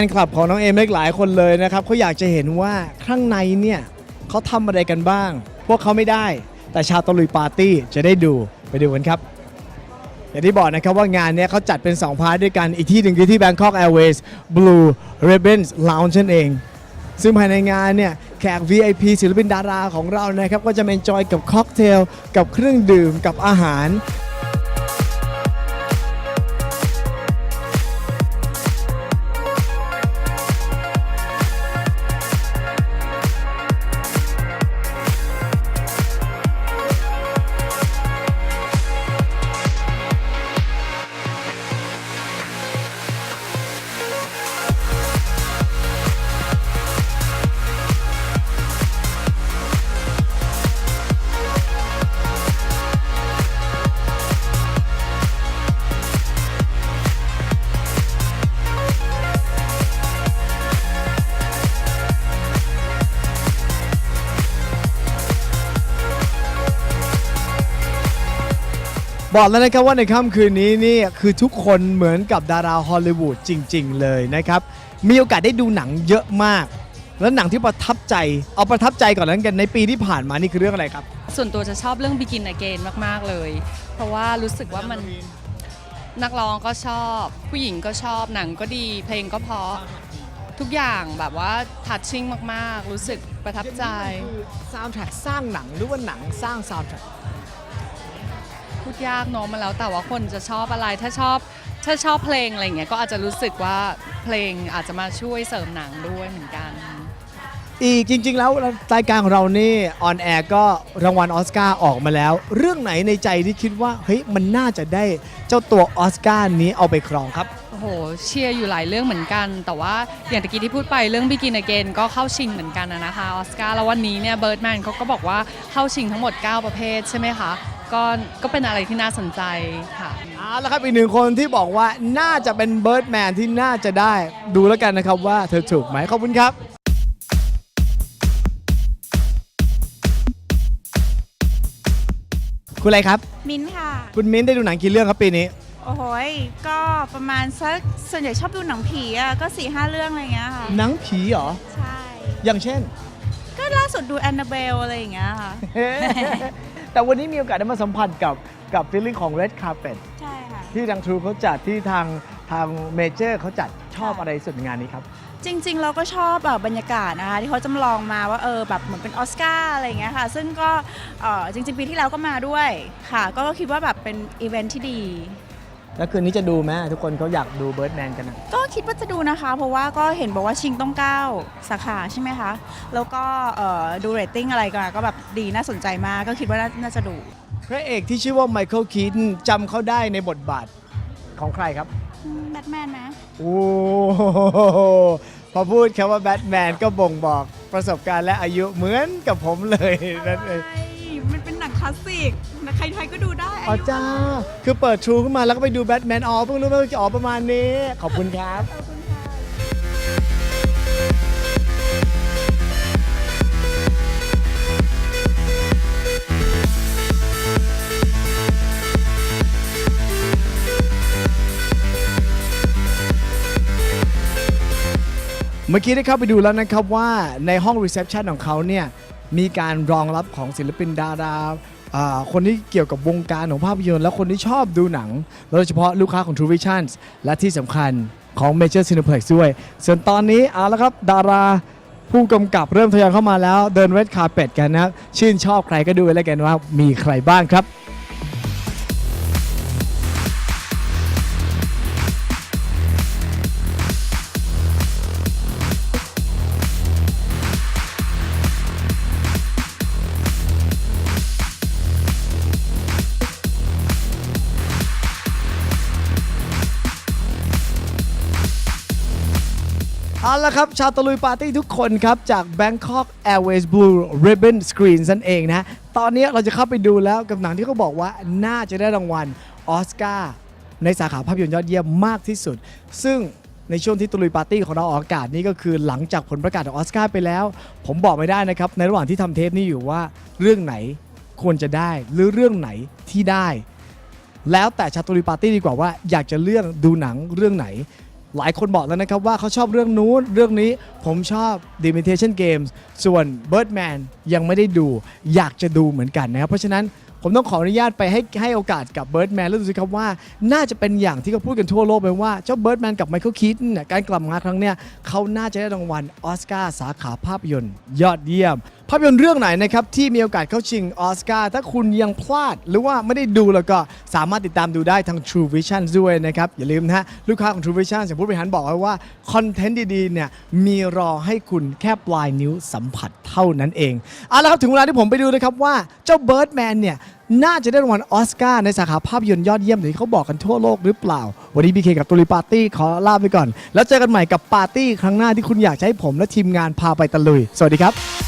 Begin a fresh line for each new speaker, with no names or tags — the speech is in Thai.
นคลับของน้องเอมเล็กหลายคนเลยนะครับเขาอยากจะเห็นว่าข้างในเนี่ยเขาทำอะไรกันบ้าง พวกเขาไม่ได้ แต่ชาวตะลุยปาร์ตี้จะได้ดูไปดูกันครับ อย่างที่บอกนะครับว่างานเนี้ยเขาจัดเป็น 2 พาร์ทด้วยกัน อีกที่หนึ่งคือที่ Bangkok Airways Blue Ribbons Lounge นั่นเอง ซึ่งภายในงานเนี่ยแขก VIP ศิลปินดาราของเรานะครับ ก็จะมา enjoy กับค็อกเทลกับเครื่องดื่มกับอาหาร บอกแล้วนะครับว่าในค่ำคืนนี้นี่คือทุกคนเหมือนกับดาราฮอลลีวูดจริง ๆ เลยนะครับ มีโอกาสได้ดูหนังเยอะมาก แล้วหนังที่ประทับใจ เอาประทับใจก่อนแล้วกันในปีที่ผ่านมานี่คือเรื่องอะไรครับ
ส่วนตัวจะชอบเรื่อง Begin Again มาก ๆ เลย เพราะว่ารู้สึกว่ามันนักร้องก็ชอบ ผู้หญิงก็ชอบหนังก็ดี เพลงก็เพราะทุกอย่างแบบว่าทัชชิ่งมาก ๆ รู้สึกประทับใจ
ซาวด์แทร็กสร้างหนังหรือว่าหนังสร้างซาวด์แทร็ก
พูด ยากเนาะมาแล้วแต่ว่าคนจะชอบอะไรถ้าชอบถ้าชอบเพลงอะไรอย่างเงี้ยก็อาจจะรู้สึกว่าเพลงอาจจะมาช่วยเสริมหนังด้วยเหมือนกัน
อีกจริง ๆ แล้วรายการของเรานี่ออนแอร์ก็รางวัลออสการ์ออกมาแล้ว เรื่องไหนในใจที่คิดว่าเฮ้ยมันน่าจะได้เจ้าตัวออสการ์นี้เอาไปครองครับ
โอ้โหเชียร์อยู่หลายเรื่องเหมือนกัน แต่ว่าอย่างตะกี้ที่พูดไปเรื่อง Begin Again ก็เข้าชิงเหมือนกันนะนะคะออสการ์แล้ววันนี้เนี่ยเบิร์ดแมนเขาก็บอกว่าเข้าชิงทั้งหมด 9 ประเภทใช่ไหมคะ ก็ก็เป็นอะไรที่น่าสนใจค่ะ
เอาละครับอีกหนึ่งคนที่บอกว่าน่าจะเป็นเบิร์ดแมนที่น่าจะได้ดูแล้วกันนะครับว่าเธอถูกไหมขอบคุณครับคุณอะไรครับ
มิ้นท์ค่ะ
คุณมิ้นได้ดูหนังกี่เรื่องครับปีนี้
โอ้โหยก็ประมาณสักส่วนใหญ่ชอบดูหนังผีอะ ก็4ี่ห้าเรื่องอะไรอย่างเงี้ยค่ะ
หนังผีเหรอ
ใช่
อย่างเช่น
ก็ล่าสุดดูแอนนาเบลอะไรอย่างเงี้ยค่ะ
แต่วันนี้มีโอกาสได้มาสัมผัสกับกับฟีลลิ่งของ Red Carpet
ใช่ค่ะ
ที่ทาง True เขาจัดที่ทางทางเมเจอร์เขาจัดชอบอะไรสุดในงานนี้ครับ
จริง ๆ เราก็ชอบแบบบรรยากาศนะคะที่เขาจำลองมาว่าเออแบบเหมือนเป็นออสการ์อะไรอย่างเงี้ยค่ะ ซึ่งก็เออจริง ๆ ปีที่แล้วก็มาด้วยค่ะ ก็คิดว่าแบบเป็นอีเวนท์ที่ดี
แล้วคืนนี้จะดูไหมทุกคนเขาอยากดูเบิร์ดแมนกันนะ
ก็คิดว่าจะดูนะคะ เพราะว่าก็เห็นบอกว่าชิงต้องเก้าสาขาใช่ไหมคะ แล้วก็เอ่อดูเรตติ้งอะไรก็ก็แบบดีน่าสนใจมากก็คิดว่าน่าน่าจะดู
พระเอกที่ชื่อว่าไมเคิลคีนจำเขาได้ในบทบาทของใครครับ
แบทแมนไหม
โอ้โหพอพูดคำว่าแบทแมนก็บ่งบอกประสบการณ์และอายุเหมือนกับผมเลยนั่นเอง
มันเป็นหนังคลาสสิก ใครๆก็ดูได้
อ๋อจ้า คือเปิดทรูขึ้นมาแล้วก็ไปดูแบทแมนอ๋อเพิ่งรู้ว่าจะออกประมาณนี้ ขอบคุณครับ เมื่อกี้ได้เข้าไปดูแล้วนะครับว่าในห้องรีเซพชันของเขาเนี่ยมีการรองรับของศิลปินดาราอ่า คนที่เกี่ยวกับวงการของภาพยนตร์ และคนที่ชอบดูหนัง โดยเฉพาะลูกค้าของ True Vision และที่สำคัญของ Major Cineplex ด้วย ส่วนตอนนี้เอาละครับดาราผู้กำกับเริ่มทยอยเข้ามาแล้ว เดินเวทคาเป็ดกันนะชื่นชอบใครก็ดูไปแล้วกันว่ามีใครบ้างครับ เอาละครับ ชาวตะลุยปาร์ตี้ทุกคนครับ จาก Bangkok Airways Blue Ribbon Screen นั่นเองนะ ตอนนี้เราจะเข้าไปดูแล้วกับหนังที่เขาบอกว่าน่าจะได้รางวัลออสการ์ในสาขาภาพยนตร์ยอดเยี่ยมมากที่สุด ซึ่งในช่วงที่ตะลุยปาร์ตี้ของเราออกอากาศนี่ก็คือหลังจากผลประกาศของออสการ์ไปแล้ว ผมบอกไม่ได้นะครับ ในระหว่างที่ทำเทปนี้อยู่ว่าเรื่องไหนควรจะได้หรือเรื่องไหนที่ได้ แล้วแต่ชาตุรีปาร์ตี้ดีกว่าว่าอยากจะเลือกดูหนังเรื่องไหน หลายคนบอกแล้วนะครับว่าเขาชอบเรื่องนู้นเรื่องนี้ผมชอบ d Imitation Games ส่วน Birdman ยังไม่ได้ดูอยากจะดูเหมือนกันนะครับเพราะฉะนั้น ผมต้องขออนุญาตไปให้ให้โอกาสกับ Birdman แล้วดูสิครับว่า น่าจะเป็นอย่างที่เขาพูดกันทั่วโลกไปว่าเจ้า Birdman กับ Michael Keaton เนี่ยการกลับมาครั้งเนี้ยเขาน่าจะได้รางวัลออสการ์สาขาภาพยนตร์ ยอดเยี่ยม ภาพยนตร์เรื่องไหนนะครับที่มีโอกาสเข้าชิงออสการ์ถ้าคุณยังพลาดหรือว่าไม่ได้ดูแล้วก็สามารถติดตามดูได้ทาง True Vision ด้วยนะครับอย่าลืมนะฮะลูกค้าของ True Vision อย่างผู้บริหารบอกไว้ว่าคอนเทนต์ดีๆเนี่ยมีรอให้คุณแค่ปลายนิ้วสัมผัสเท่านั้นเองเอาละครับถึงเวลาที่ผมไปดูนะครับว่าเจ้า Birdman เนี่ย น่าจะได้รางวัลออสการ์ในสาขาภาพยนตร์ยอดเยี่ยมอย่างที่เขาบอกกันทั่วโลกหรือเปล่า วันนี้บีเคกับตุลีปาร์ตี้ขอลาไปก่อน แล้วเจอกันใหม่กับปาร์ตี้ครั้งหน้าที่คุณอยากให้ผมและทีมงานพาไปตะลุย สวัสดีครับ